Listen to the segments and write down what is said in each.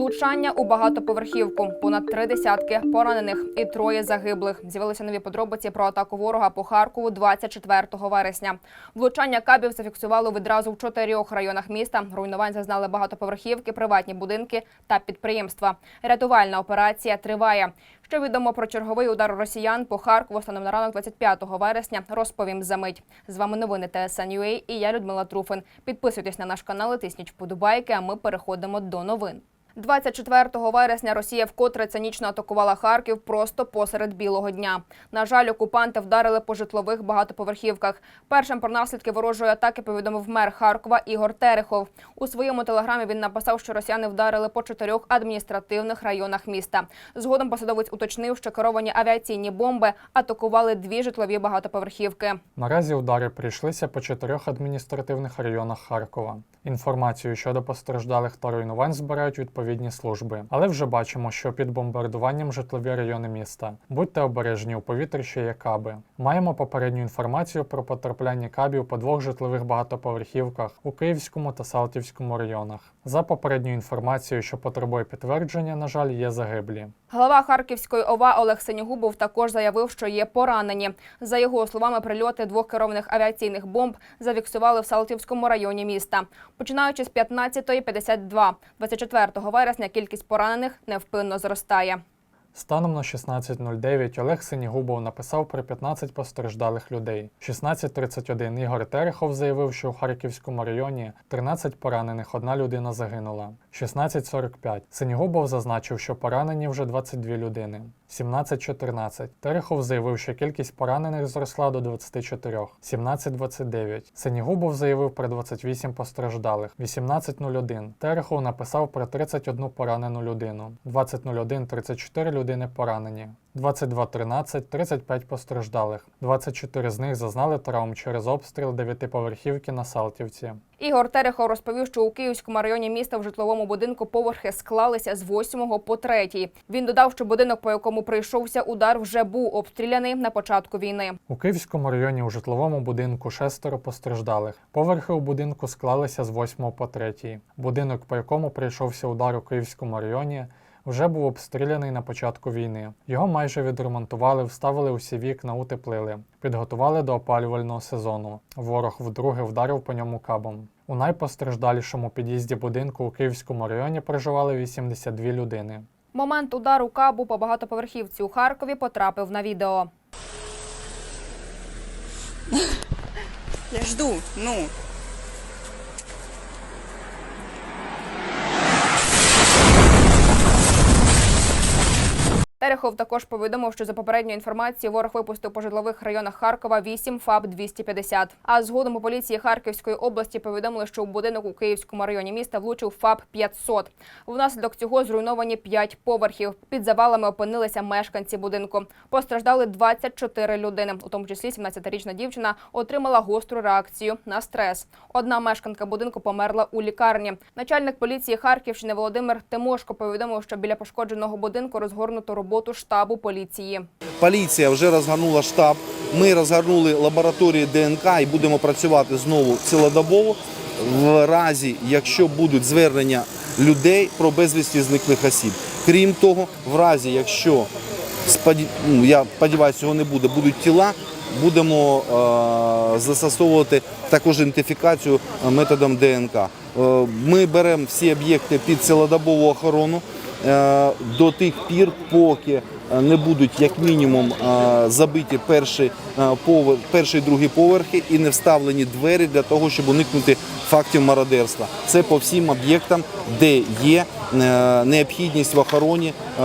Влучання у багатоповерхівку, понад три десятки поранених і троє загиблих. З'явилися нові подробиці про атаку ворога по Харкову 24 вересня. Влучання кабів зафіксували відразу в чотирьох районах міста. Руйнувань зазнали багатоповерхівки, приватні будинки та підприємства. Рятувальна операція триває. Що відомо про черговий удар росіян по Харкову станом на ранок 25 вересня, розповім за мить. З вами новини ТСН.UA і я Людмила Труфин. Підписуйтесь на наш канал, і тисніть вподобайки, а ми переходимо до новин. 24 вересня Росія вкотре цинічно атакувала Харків просто посеред білого дня. На жаль, окупанти вдарили по житлових багатоповерхівках. Першим про наслідки ворожої атаки повідомив мер Харкова Ігор Терехов. У своєму телеграмі він написав, що росіяни вдарили по чотирьох адміністративних районах міста. Згодом посадовець уточнив, що керовані авіаційні бомби атакували дві житлові багатоповерхівки. Наразі удари прийшлися по чотирьох адміністративних районах Харкова. Інформацію щодо постраждалих та руйнувань збирають відповідні служби, але вже бачимо, що під бомбардуванням житлові райони міста. Будьте обережні, у повітрі ще є каби. Маємо попередню інформацію про потрапляння кабів по двох житлових багатоповерхівках у Київському та Салтівському районах. За попередньою інформацією, що потребує підтвердження, на жаль, є загиблі. Голова Харківської ОВА Олег Синігубов також заявив, що є поранені. За його словами, прильоти двох керованих авіаційних бомб зафіксували в Салтівському районі міста. Починаючи з 15.52, 24 вересня кількість поранених невпинно зростає. Станом на 16.09 Олег Синігубов написав про 15 постраждалих людей. 16.31 Ігор Терехов заявив, що у Харківському районі 13 поранених, одна людина загинула. 16.45 Синігубов зазначив, що поранені вже 22 людини. 17.14 Терехов заявив, що кількість поранених зросла до 24. 17.29 Синігубов заявив про 28 постраждалих. 18.01 Терехов написав про 31 поранену людину. 20.01 34 людини поранені. 22.13 35 постраждалих. 24 з них зазнали травм через обстріл дев'ятиповерхівки на Салтівці. Ігор Терехов розповів, що у Київському районі міста в житловому будинку поверхи склалися з 8 по 3. Він додав, що будинок, по якому прийшовся удар, вже був обстріляний на початку війни. У Київському районі у житловому будинку шестеро постраждалих. Поверхи у будинку склалися з 8 по 3. Будинок, по якому прийшовся удар у Київському районі, вже був обстріляний на початку війни. Його майже відремонтували, вставили усі вікна, утеплили, підготували до опалювального сезону. Ворог вдруге вдарив по ньому кабом. У найпостраждалішому під'їзді будинку у Київському районі проживали 82 людини. Момент удару кабу по багатоповерхівці у Харкові потрапив на відео. Я жду, ну. Терехов також повідомив, що за попередньою інформацією ворог випустив по житлових районах Харкова 8 ФАБ 250. А згодом у поліції Харківської області повідомили, що у будинок у Київському районі міста влучив ФАБ 500. Внаслідок цього зруйновані 5 поверхів. Під завалами опинилися мешканці будинку. Постраждали 24 людини, у тому числі 17-річна дівчина отримала гостру реакцію на стрес. Одна мешканка будинку померла у лікарні. Начальник поліції Харківщини Володимир Тимошко повідомив, що біля пошкодженого будинку розгорнуто роботу штабу поліції. Поліція вже розгорнула штаб. Ми розгорнули лабораторії ДНК і будемо працювати знову цілодобово. В разі, якщо будуть звернення людей про безвісті зниклих осіб. Крім того, в разі, якщо ну, я сподіваюся, цього не буде, будуть тіла, будемо е, застосовувати також ідентифікацію методом ДНК. Е, ми беремо всі об'єкти під цілодобову охорону до тих пір, поки е, не будуть як мінімум е, забиті перші, е, повер- перший і другий поверхи і не вставлені двері для того, щоб уникнути фактів мародерства. Це по всім об'єктам, де є е, необхідність в охороні е,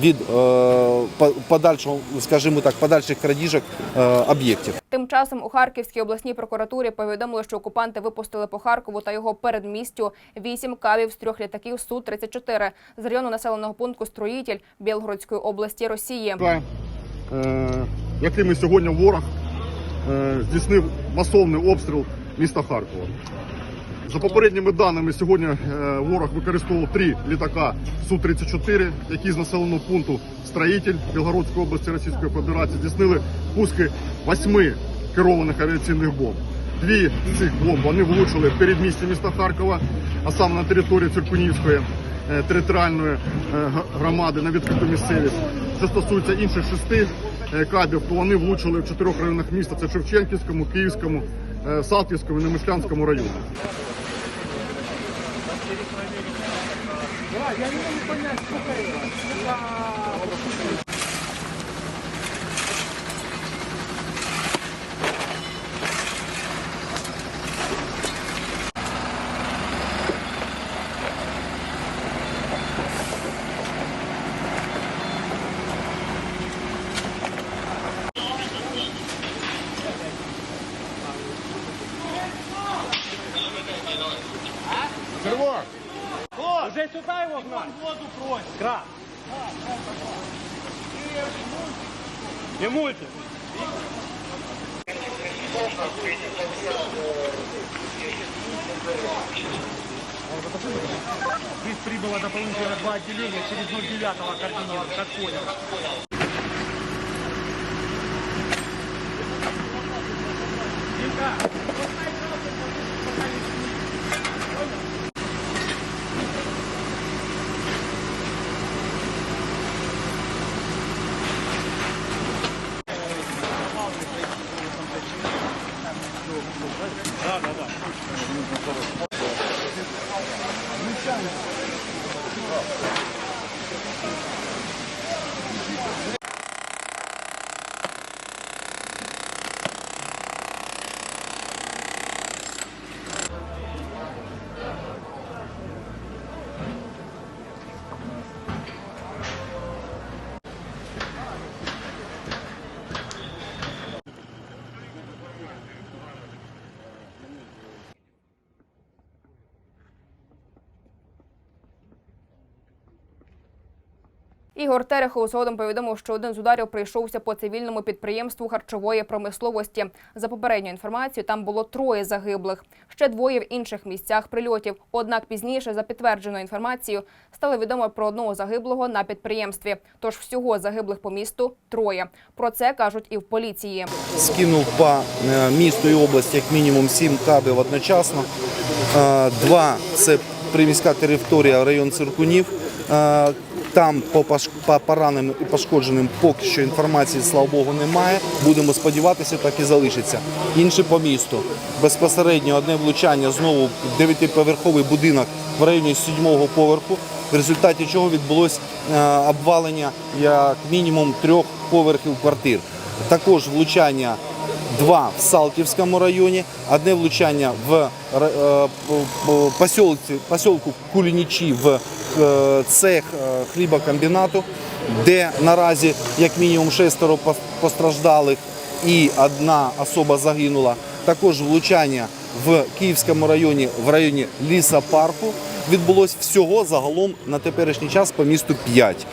від е, подальшого, скажімо так, подальших крадіжок е, об'єктів. Тим часом у Харківській обласній прокуратурі повідомили, що окупанти випустили по Харкову та його передмістю вісім кавів з трьох літаків Су-34 з району населеного пункту Строїтель Білгородської області Росії. Е, якими сьогодні ворог е, здійснив масовний обстріл міста Харкова. За попередніми даними, сьогодні е, ворог використовував три літака Су-34, які з населеного пункту Строїтель Білгородської області Російської Федерації здійснили пуски восьми керованих авіаційних бомб. Дві з цих бомб вони влучили в передмісті міста Харкова, а саме на території Циркунівської. е, територіальної е, громади на відкриту місцевість. Що стосується інших шести кабів, то вони влучили в чотирьох районах міста: це Шевченківському, Київському, е, Салтівському і Немишлянському районах. Уже E multe. Здесь прибыло дополнительно два отделения через 09-го координирую, как понял. Thank. Ігор Терехов згодом повідомив, що один з ударів прийшовся по цивільному підприємству харчової промисловості. За попередньою інформацією, там було троє загиблих. Ще двоє в інших місцях прильотів. Однак пізніше, за підтвердженою інформацією, стало відомо про одного загиблого на підприємстві. Тож всього загиблих по місту троє. Про це кажуть і в поліції. скинув по е, місту і області як мінімум 7 кабів одночасно. Е, Два це приміська територія, район Циркунів. Там по, пораненим і пошкодженим поки що інформації, слава Богу, немає. Будемо сподіватися, так і залишиться. Інші по місту. Безпосередньо одне влучання знову дев'ятиповерховий будинок в районі сьомого поверху, в результаті чого відбулось е, обвалення як мінімум трьох поверхів квартир. Також влучання два в Салтівському районі, одне влучання в е, по- по- посілці, посілку Кулінічі в цех е, хлібокомбінату, де наразі як мінімум шестеро постраждалих і одна особа загинула. Також влучання в Київському районі в районі лісопарку відбулось всього загалом на теперішній час по місту 5.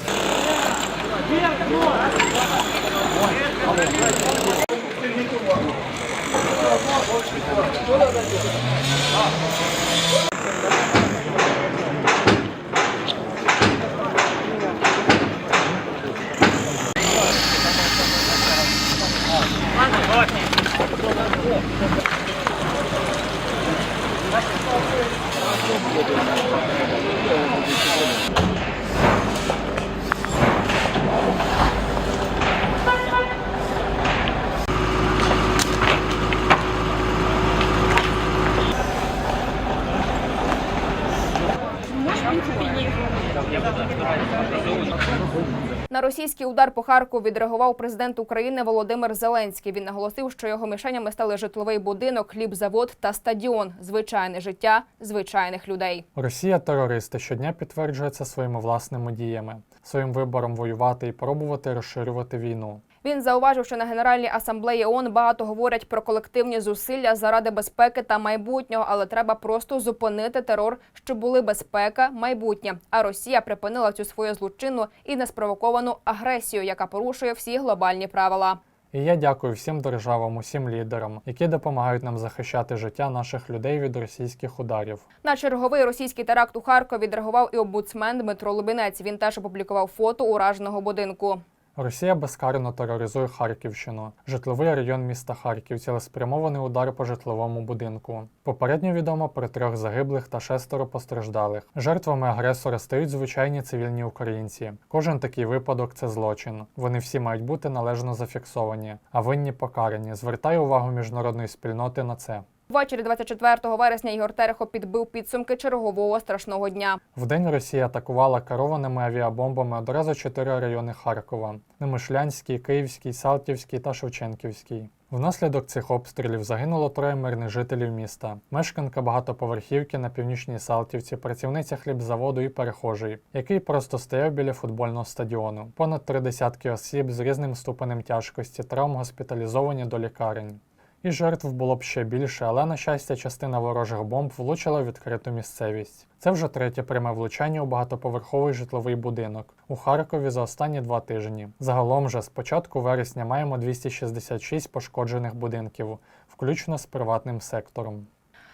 Російський удар по Харкову відреагував президент України Володимир Зеленський. Він наголосив, що його мішенями стали житловий будинок, хлібзавод та стадіон. Звичайне життя звичайних людей. Росія терористи щодня підтверджується своїми власними діями, своїм вибором воювати і пробувати розширювати війну. Він зауважив, що на Генеральній асамблеї ООН багато говорять про колективні зусилля заради безпеки та майбутнього, але треба просто зупинити терор, щоб були безпека, майбутнє. А Росія припинила цю свою злочинну і неспровоковану агресію, яка порушує всі глобальні правила. І я дякую всім державам, усім лідерам, які допомагають нам захищати життя наших людей від російських ударів. На черговий російський теракт у Харкові відреагував і омбудсмен Дмитро Лубінець. Він теж опублікував фото ураженого будинку. Росія безкарно тероризує Харківщину, житловий район міста Харків, цілеспрямований удар по житловому будинку. Попередньо відомо про трьох загиблих та шестеро постраждалих. Жертвами агресора стають звичайні цивільні українці. Кожен такий випадок це злочин. Вони всі мають бути належно зафіксовані, а винні покарані. Звертаю увагу міжнародної спільноти на це. Ввечері 24 вересня Ігор Терехов підбив підсумки чергового страшного дня. Вдень Росія атакувала керованими авіабомбами одразу чотири райони Харкова: Немишлянський, Київський, Салтівський та Шевченківський. Внаслідок цих обстрілів загинуло троє мирних жителів міста: мешканка багатоповерхівки на північній Салтівці, працівниця хлібзаводу і перехожий, який просто стояв біля футбольного стадіону. Понад три десятки осіб з різним ступенем тяжкості травм госпіталізовані до лікарень. І жертв було б ще більше, але на щастя, частина ворожих бомб влучила в відкриту місцевість. Це вже третє пряме влучання у багатоповерховий житловий будинок у Харкові за останні два тижні. Загалом же з початку вересня маємо 266 пошкоджених будинків, включно з приватним сектором.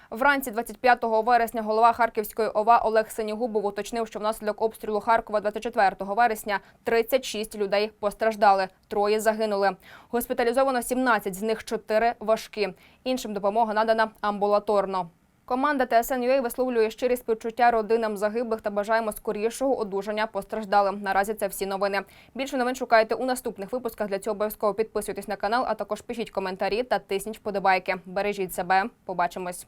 Вранці 25 вересня голова Харківської ОВА Олег Синігубов уточнив, що внаслідок обстрілу Харкова 24 вересня 36 людей постраждали, троє загинули. Госпіталізовано 17, з них 4 важкі. Іншим допомога надана амбулаторно. Команда ТСН.UA висловлює щирі співчуття родинам загиблих та бажаємо скорішого одужання постраждалим. Наразі це всі новини. Більше новин шукайте у наступних випусках. Для цього обов'язково підписуйтесь на канал, а також пишіть коментарі та тисніть вподобайки. Бережіть себе. Побачимось.